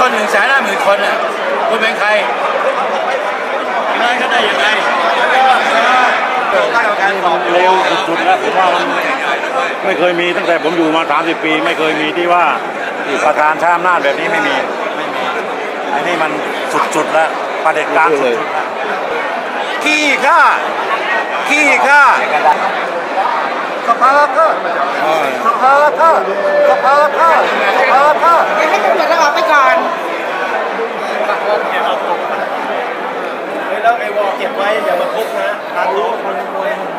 ชนหนึ่งแสนห้าหมื่นคนอะคุณเป็นใครร้านก็ได้ยังไงใกล้กับการสอบเร็วสุดๆแล้วผมว่ามันไม่เคยมีตั้งแต่ผมอยู่มา 30 ปี ไม่เคยมีที่ว่าประธานชาอำนาจแบบนี้ไม่มีไม่มีอันนี้มันสุดๆแล้วประเด็นการสุดๆขี้ข้าขี้ข้าสภาก็ ไอ้วอลเก็บไว้อย่ามาพกนะร้ารู้